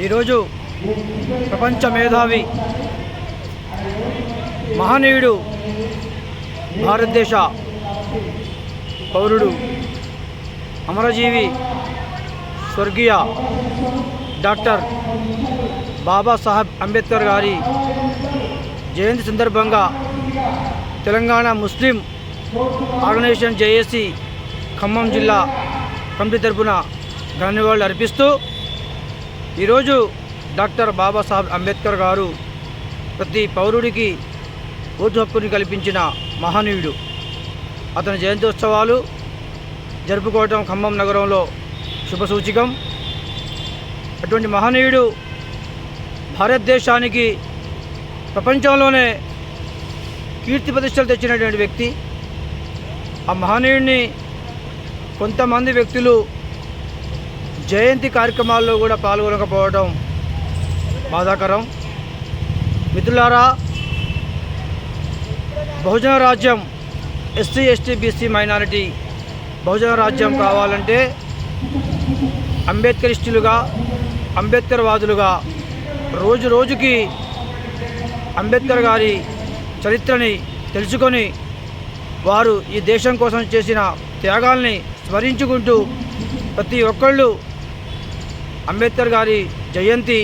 ఈరోజు ప్రపంచ మేధావి మహనీయుడు భారతదేశ పౌరుడు అమరజీవి స్వర్గీయ డాక్టర్ బాబాసాహెబ్ అంబేద్కర్ గారి జయంతి సందర్భంగా Telangana Muslim organisation JAC Khammam జిల్లా కమిటీ తరపున ధన్యవాదాలు అర్పిస్తూ ఈరోజు డాక్టర్ బాబాసాహెబ్ అంబేద్కర్ గారు ప్రతి పౌరుడికి ఓటు హక్కుని కల్పించిన మహనీయుడు. అతని జయంత్యోత్సవాలు జరుపుకోవటం ఖమ్మం నగరంలో శుభసూచికం అటువంటి మహనీయుడు భారతదేశానికి ప్రపంచంలోనే కీర్తి ప్రతిష్టలు తెచ్చినటువంటి వ్యక్తి. ఆ మహనీయుడిని కొంతమంది వ్యక్తులు జయంతి కార్యక్రమాల్లో కూడా పాల్గొనకపోవడం బాధాకరం. మిత్రులారా బహుజన రాజ్యం ఎస్సీ ఎస్టీ బీసీ మైనారిటీ బహుజన రాజ్యం కావాలంటే అంబేద్కరిస్టులుగా అంబేద్కర్ వాదులుగా రోజు రోజుకి అంబేద్కర్ గారి చరిత్రని తెలుసుకొని వారు ఈ దేశం కోసం చేసిన త్యాగాల్ని స్మరించుకుంటూ ప్రతి ఒక్కళ్ళు అంబేద్కర్ గారి జయంతి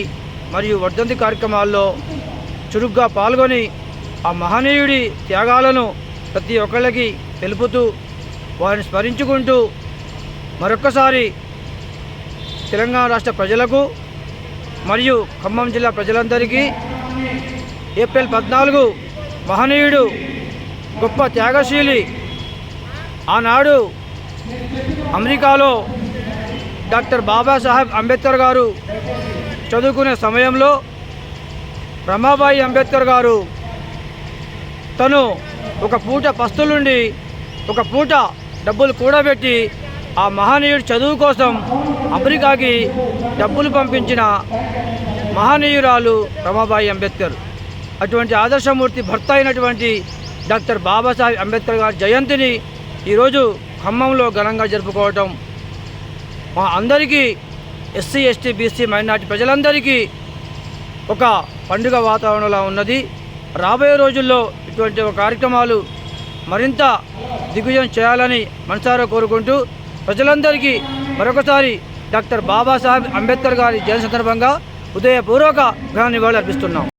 మరియు వర్ధంతి కార్యక్రమాల్లో చురుగ్గా పాల్గొని ఆ మహనీయుడి త్యాగాలను ప్రతి ఒక్కళ్ళకి తెలుపుతూ వారిని స్మరించుకుంటూ మరొక్కసారి తెలంగాణ రాష్ట్ర ప్రజలకు మరియు ఖమ్మం జిల్లా ప్రజలందరికీ ఏప్రిల్ పద్నాలుగు మహనీయుడు గొప్ప త్యాగశీలి ఆనాడు అమెరికాలో డాక్టర్ బాబాసాహెబ్ అంబేద్కర్ గారు చదువుకునే సమయంలో రమాబాయి అంబేద్కర్ గారు తను ఒక పూట పస్తులుండి ఒక పూట డబ్బులు కూడబెట్టి ఆ మహనీయుడు చదువు కోసం అమెరికాకి డబ్బులు పంపించిన మహనీయురాలు రమాబాయి అంబేద్కర్. అటువంటి ఆదర్శమూర్తి భర్త అయినటువంటి డాక్టర్ బాబాసాహెబ్ అంబేద్కర్ గారి జయంతిని ఈరోజు ఖమ్మంలో ఘనంగా జరుపుకోవటం మా అందరికీ ఎస్సీ ఎస్టీ బీసీ మైనార్టీ ప్రజలందరికీ ఒక పండుగ వాతావరణంలో ఉన్నది. రాబోయే రోజుల్లో ఇటువంటి కార్యక్రమాలు మరింత దిగ్విజయం చేయాలని మనసారా కోరుకుంటూ ప్రజలందరికీ మరొకసారి డాక్టర్ బాబాసాహెబ్ అంబేద్కర్ గారి జయంతి సందర్భంగా ఉదయపూర్వక ఘన నివాళులు అర్పిస్తున్నాం